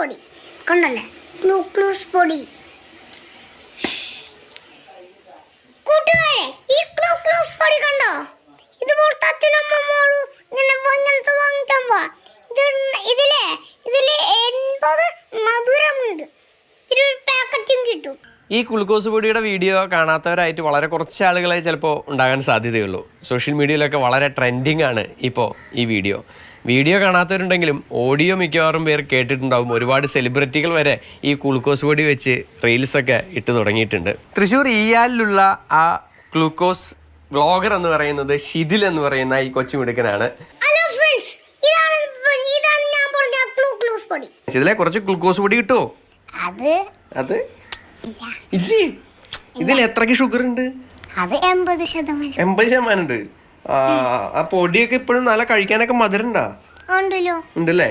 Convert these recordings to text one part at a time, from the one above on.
പൊടി. കണ്ടല്ലേ? ഗ്ലൂക്ലൂസ് പൊടി. കൂട്ടുകാരെ ഈ ഗ്ലൂക്ലൂസ് പൊടി കണ്ടോ? ഇതുപോലത്തെ അച്ഛനമ്മമാരും ഇങ്ങനെ ഇങ്ങനത്തെ വാങ്ങിക്കാൻ പോവാ. ഇത് ഇതിലെ ഇതിൽ എൺപത് മധുരമുണ്ട്. ഇതിലൊരു പാക്കറ്റും കിട്ടും. ഈ ഗ്ലൂക്കോസ് പൊടിയുടെ വീഡിയോ കാണാത്തവരായിട്ട് വളരെ കുറച്ച് ആളുകളെ ചിലപ്പോൾ ഉണ്ടാകാൻ സാധ്യതയുള്ളൂ. സോഷ്യൽ മീഡിയയിലൊക്കെ വളരെ ട്രെൻഡിങ് ആണ് ഇപ്പോൾ ഈ വീഡിയോ വീഡിയോ കാണാത്തവരുണ്ടെങ്കിലും ഓഡിയോ മിക്കവാറും പേർ കേട്ടിട്ടുണ്ടാവും. ഒരുപാട് സെലിബ്രിറ്റികൾ വരെ ഈ ഗ്ലൂക്കോസ് പൊടി വെച്ച് റീൽസൊക്കെ ഇട്ട് തുടങ്ങിയിട്ടുണ്ട്. തൃശ്ശൂർ ഈയാലിലുള്ള ആ ഗ്ലൂക്കോസ് വ്ളോഗർ എന്ന് പറയുന്നത് ഷിതിൽ എന്ന് പറയുന്ന ഈ കൊച്ചു മിടുക്കനാണ്. ഷിതിലെ കുറച്ച് ഗ്ലൂക്കോസ് പൊടി കിട്ടുമോ അത് അത്? ഇല്ലേ. ഇതിൽ എത്രക്ക് ഷുഗർ ഉണ്ട്? അത് എൺപത് ശതമാനം. എൺപത് ശതമാനം ഉണ്ട്. ആ പൊടിയൊക്കെ ഇപ്പോഴും നല്ല കഴിക്കാനൊക്കെ മധുരണ്ടാ? ഉണ്ടല്ലോ. ഉണ്ടല്ലേ?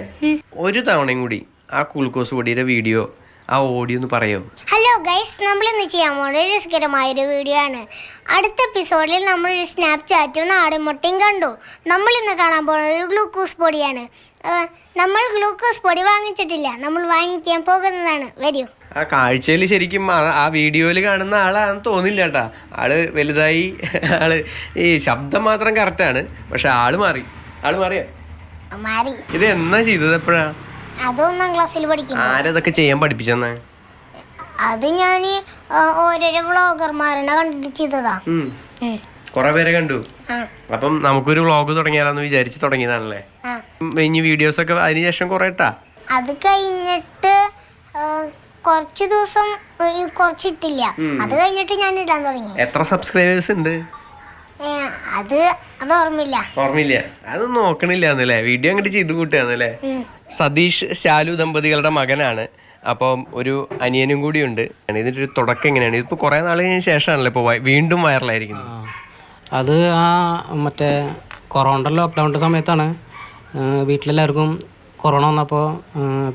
ഒരു തവണയും കൂടി ആ ഗ്ലൂക്കോസ് പൊടിയുടെ വീഡിയോ ആ ഓഡിയോ ഒന്ന് പറയോ? ഹലോ ഗൈസ് നമ്മൾ ഇന്ന് ചെയ്യാൻ പോകുന്നത് രസകരമായൊരു വീഡിയോ ആണ്. അടുത്ത എപ്പിസോഡിൽ നമ്മൾ ഒരു സ്നാപ്ചാറ്റും നാടുമുട്ടയും കണ്ടു. നമ്മൾ ഇന്ന് കാണാൻ പോകുന്നത് ഒരു ഗ്ലൂക്കോസ് പൊടിയാണ്. നമ്മൾ ഗ്ലൂക്കോസ് പൊടി വാങ്ങിച്ചിട്ടില്ല. നമ്മൾ വാങ്ങിക്കാൻ പോകുന്നതാണ്. വരൂ. ആ കാഴ്ചയിൽ ശരിക്കും ആ- വീഡിയോയിൽ കാണുന്ന ആളാണെന്ന് തോന്നില്ല കേട്ടാ ആൾ വലുതായി ആൾ ഈ ശബ്ദം മാത്രം കറക്റ്റാണ് പക്ഷെ ആൾ മാറി. ആൾ മാറിയോ? മാറി. ഇത് എന്നാ ചെയ്തത് എപ്പോഴാ? അത് ഒന്നാം ക്ലാസ്സിൽ പഠിക്കുന്നു. ആരതൊക്കെ ചെയ്യാൻ പഠിപ്പിച്ചെന്നാ? അത് ഞാൻ ഓരോരോ വ്ളോഗർമാരെ കണ്ടിട്ട് ചെയ്തതാ. ഉം. പേരെ കണ്ടു? അപ്പം നമുക്കൊരു വ്ളോഗ് തുടങ്ങിയാലെന്ന് വിചാരിച്ച് തുടങ്ങിയതാണല്ലേ? ഇനി വീഡിയോസ് ഒക്കെ അതിനുശേഷം കുറെ ഇട്ടാ? അത് കഴിഞ്ഞിട്ട് കുറച്ച് ദിവസം കുറച്ചിട്ടില്ല. അത് കഴിഞ്ഞിട്ട് ഞാൻ ഇടാൻ തുടങ്ങി. എത്ര സബ്സ്ക്രൈബേഴ്സ് ഉണ്ട്? അത് അത് ഓർമ്മയില്ല. ഓർമ്മയില്ല. അതൊന്നും നോക്കണില്ല എന്നല്ലേ വീഡിയോ അങ്ങോട്ട് ചെയ്ത് കൂട്ടുകയാണല്ലേ സതീഷ് ശാലു ദമ്പതികളുടെ മകനാണ്. അപ്പം ഒരു അനിയനും കൂടിയുണ്ട് ഇതിന്റെ ഒരു തുടക്കം എങ്ങനെയാണ്? ഇതിപ്പോ കുറെ നാളിന് ശേഷമാണല്ലോ ഇപ്പോൾ വീണ്ടും വൈറലായിരിക്കുന്നത്. അത് ആ മറ്റേ കൊറോണ ലോക്ക്ഡൗണിന്റെ സമയത്താണ്. വീട്ടിലെല്ലാവർക്കും കൊറോണ വന്നപ്പോൾ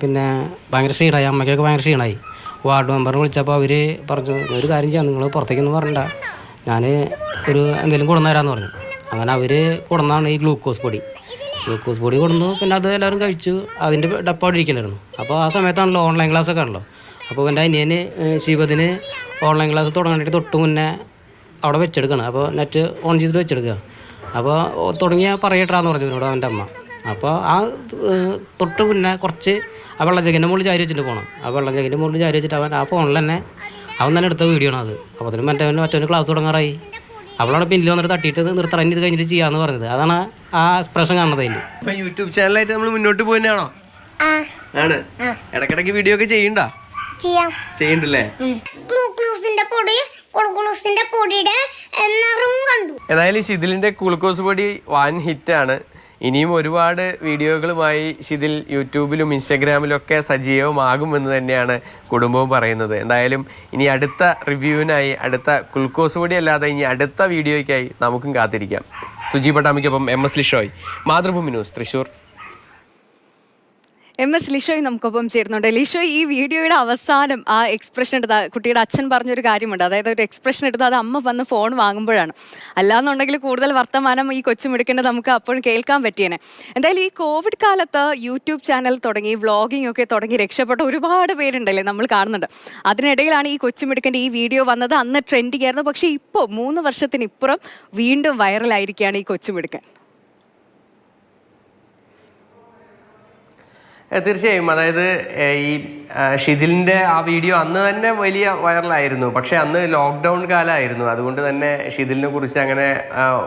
പിന്നെ ഭയങ്കര ക്ഷീണമായി. അമ്മയ്ക്കൊക്കെ ഭയങ്കര ക്ഷീണമായി. വാർഡ് മെമ്പറിനെ വിളിച്ചപ്പോൾ അവർ പറഞ്ഞു ഒരു കാര്യം ചെയ്യാം. നിങ്ങൾ പുറത്തേക്കൊന്നും പറഞ്ഞില്ല ഞാൻ ഒരു എന്തെങ്കിലും കൊടുന്നു തരാമെന്ന് പറഞ്ഞു. അങ്ങനെ അവർ കൊടുന്നാണ് ഈ ഗ്ലൂക്കോസ് പൊടി. ഗ്ലൂക്കോസ് പൊടി കൊടുന്നു പിന്നെ അത് എല്ലാവരും കഴിച്ചു. അതിന്റെ ഡപ്പാട് ഇരിക്കലായിരുന്നു. അപ്പോൾ ആ സമയത്താണല്ലോ ഓൺലൈൻ ക്ലാസ് ഒക്കെ ആണല്ലോ. അപ്പോൾ എന്റെ അനിയന് ശിവതിന് ഓൺലൈൻ ക്ലാസ് തുടങ്ങാനായിട്ട് തൊട്ട് മുന്നേ അവിടെ വെച്ചെടുക്കണം. അപ്പോൾ നെറ്റ് ഓൺ ചെയ്തിട്ട് വെച്ചെടുക്കുക അപ്പോൾ തുടങ്ങിയ പറയട്ടാന്ന് പറഞ്ഞു എന്നോട് അവന്റെ അമ്മ. അപ്പോൾ ആ തൊട്ട് പിന്നെ കുറച്ച് ആ വെള്ളജഗിന്റെ മുകളിൽ ചാരി വെച്ചിട്ട് പോകണം ആ വെള്ളജഗിന്റെ മുകളിൽ ചാരി വെച്ചിട്ട് അവൻ ആ ഫോണിൽ തന്നെ അവൻ തന്നെ എടുത്ത വീഡിയോ ആണ് അത്. അപ്പോൾ അതിന് മറ്റേ മറ്റവന് ക്ലാസ് തുടങ്ങാറായി. അവളവിടെ പിന്നിൽ വന്നിട്ട് തട്ടിയിട്ട് നിർത്തറ ഇത് കഴിഞ്ഞിട്ട് ചെയ്യാന്ന് പറഞ്ഞത്. അതാണ് ആ എക്സ്പ്രഷൻ കാണുന്നത് അതിൽ യൂട്യൂബ് ചാനലായിട്ട് നമ്മൾ മുന്നോട്ട് പോകുന്നതാണോ ആ. ആണ്. ഇടക്കിടക്ക് വീഡിയോ ഒക്കെ ചെയ്യണ്ട? ചെയ്യണ്ടല്ലേ? ഏതായാലും ശിഥിലിന്റെ കുളുക്കോസ് പൊടി വൻ ഹിറ്റാണ് ഇനിയും ഒരുപാട് വീഡിയോകളുമായി ഷിതിൽ യൂട്യൂബിലും ഇൻസ്റ്റഗ്രാമിലും ഒക്കെ സജീവമാകുമെന്ന് തന്നെയാണ് കുടുംബവും പറയുന്നത്. എന്തായാലും ഇനി അടുത്ത റിവ്യൂവിനായി അടുത്ത കുൽക്കോസ് കൂടി അല്ലാതെ ഇനി അടുത്ത വീഡിയോയ്ക്കായി നമുക്കും കാത്തിരിക്കാം. Suji പട്ടാമിക്കൊപ്പം M S Lishoy. Mathrubhumi news Thrissur M S Lishoy നമുക്കൊപ്പം ചേരുന്നുണ്ട്. ലിഷോയ് ഈ വീഡിയോയുടെ അവസാനം ആ എക്സ്പ്രഷൻ എടുത്ത കുട്ടിയുടെ അച്ഛൻ പറഞ്ഞൊരു കാര്യമുണ്ട്. അതായത് ഒരു എക്സ്പ്രഷൻ എടുത്ത് അത് അമ്മ വന്ന് ഫോൺ വാങ്ങുമ്പോഴാണ്. അല്ലാന്നുണ്ടെങ്കിൽ കൂടുതൽ വർത്തമാനം ഈ കൊച്ചുമെടുക്കേണ്ടത് നമുക്ക് അപ്പോഴും കേൾക്കാൻ പറ്റിയേനെ. എന്തായാലും ഈ കോവിഡ് കാലത്ത് യൂട്യൂബ് ചാനൽ തുടങ്ങി വ്ളോഗിംഗ് ഒക്കെ തുടങ്ങി രക്ഷപ്പെട്ട ഒരുപാട് പേരുണ്ടല്ലേ നമ്മൾ കാണുന്നുണ്ട്. അതിനിടയിലാണ് ഈ കൊച്ചുമിടുക്കന്റെ ഈ വീഡിയോ വന്നത് അന്ന് ട്രെൻഡിങ് ആയിരുന്നു പക്ഷേ ഇപ്പോൾ മൂന്ന് വർഷത്തിനിപ്പുറം വീണ്ടും വൈറലായിരിക്കുകയാണ് ഈ കൊച്ചുമിടുക്കൻ തീർച്ചയായും. അതായത് ഈ ആ, ഷിതിലിന്റെ ആ വീഡിയോ അന്ന് തന്നെ വലിയ വൈറലായിരുന്നു. പക്ഷേ അന്ന് ലോക്ക്ഡൗൺ കാലമായിരുന്നു. അതുകൊണ്ട് തന്നെ ഷിതിലിനെ കുറിച്ച് അങ്ങനെ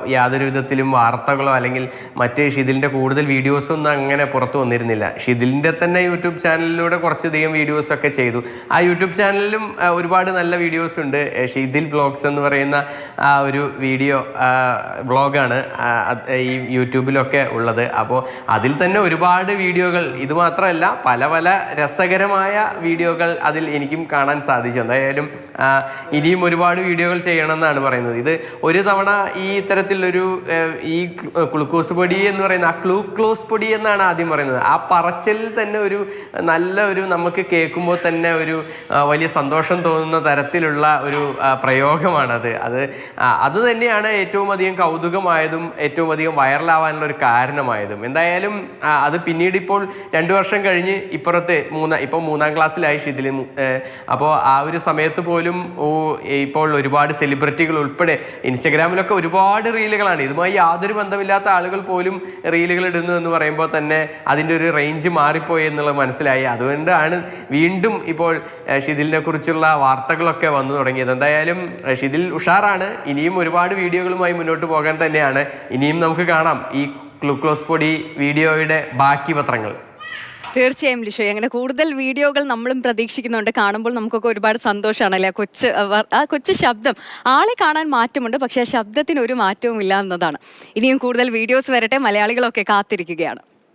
യാതൊരു വിധത്തിലും വാർത്തകളോ അല്ലെങ്കിൽ മറ്റ് ഷിതിലിന്റെ കൂടുതൽ വീഡിയോസൊന്നും അങ്ങനെ പുറത്തു വന്നിരുന്നില്ല. ഷിതിലിന്റെ തന്നെ യൂട്യൂബ് ചാനലിലൂടെ കുറച്ചധികം വീഡിയോസൊക്കെ ചെയ്തു. ആ യൂട്യൂബ് ചാനലിലും ഒരുപാട് നല്ല വീഡിയോസ് ഉണ്ട്. ഷിദിൽ ബ്ലോഗ്സ് എന്ന് പറയുന്ന ആ ഒരു വീഡിയോ ബ്ലോഗാണ് ഈ യൂട്യൂബിലൊക്കെ ഉള്ളത്. അപ്പോൾ അതിൽ തന്നെ ഒരുപാട് വീഡിയോകൾ ഇത് മാത്രമല്ല പല പല രസകരമായ വീഡിയോകൾ അതിൽ എനിക്കും കാണാൻ സാധിച്ചു. എന്തായാലും ഇനിയും ഒരുപാട് വീഡിയോകൾ ചെയ്യണമെന്നാണ് പറയുന്നത്. ഇത് ഒരു തവണ ഈ ഇത്തരത്തിലൊരു ഈ ഗ്ലൂക്കോസ് പൊടി എന്ന് പറയുന്ന ആ ക്ലൂക്ലോസ് പൊടി എന്നാണ് ആദ്യം പറയുന്നത്. ആ പറച്ചിൽ തന്നെ ഒരു നല്ല ഒരു നമുക്ക് കേൾക്കുമ്പോൾ തന്നെ ഒരു വലിയ സന്തോഷം തോന്നുന്ന തരത്തിലുള്ള ഒരു പ്രയോഗമാണത്. അത് അത് തന്നെയാണ് ഏറ്റവും അധികം കൗതുകമായതും ഏറ്റവും അധികം വൈറലാവാനുള്ള ഒരു കാരണമായതും. എന്തായാലും അത് പിന്നീട് ഇപ്പോൾ രണ്ടു വർഷം കഴിഞ്ഞ് ഇപ്പുറത്തെ മൂന്നാം ഇപ്പോൾ മൂന്നാം ക്ലാസ്സിലായി ഷിതിൽ അപ്പോൾ ആ ഒരു സമയത്ത് പോലും ഓ ഇപ്പോൾ ഒരുപാട് സെലിബ്രിറ്റികൾ ഉൾപ്പെടെ ഇൻസ്റ്റഗ്രാമിലൊക്കെ ഒരുപാട് റീലുകളാണ്. ഇതുമായി യാതൊരു ബന്ധമില്ലാത്ത ആളുകൾ പോലും റീലുകൾ ഇടുന്നു എന്ന് പറയുമ്പോൾ തന്നെ അതിന്റെ ഒരു റേഞ്ച് മാറിപ്പോയി എന്നുള്ളത് മനസ്സിലായി. അതുകൊണ്ടാണ് വീണ്ടും ഇപ്പോൾ ഷിതിലിനെ കുറിച്ചുള്ള വാർത്തകളൊക്കെ വന്നു തുടങ്ങിയത്. എന്തായാലും ഷിതിൽ ഉഷാറാണ്. ഇനിയും ഒരുപാട് വീഡിയോകളുമായി മുന്നോട്ട് പോകാൻ തന്നെയാണ്. ഇനിയും നമുക്ക് കാണാം ഈ ഗ്ലൂക്കോസ് പൊടി വീഡിയോയുടെ ബാക്കി പത്രങ്ങൾ. തീർച്ചയായും ലിഷോ. അങ്ങനെ കൂടുതൽ വീഡിയോകൾ നമ്മളും പ്രതീക്ഷിക്കുന്നുണ്ട്. കാണുമ്പോൾ നമുക്കൊക്കെ ഒരുപാട് സന്തോഷമാണല്ലേ കൊച്ച് ആ കൊച്ചു ശബ്ദം ആളെ കാണാൻ മാറ്റമുണ്ട്. പക്ഷേ ആ ശബ്ദത്തിന് ഒരു മാറ്റവും ഇല്ല എന്നതാണ്. ഇനിയും കൂടുതൽ വീഡിയോസ് വരട്ടെ. മലയാളികളൊക്കെ കാത്തിരിക്കുകയാണ്.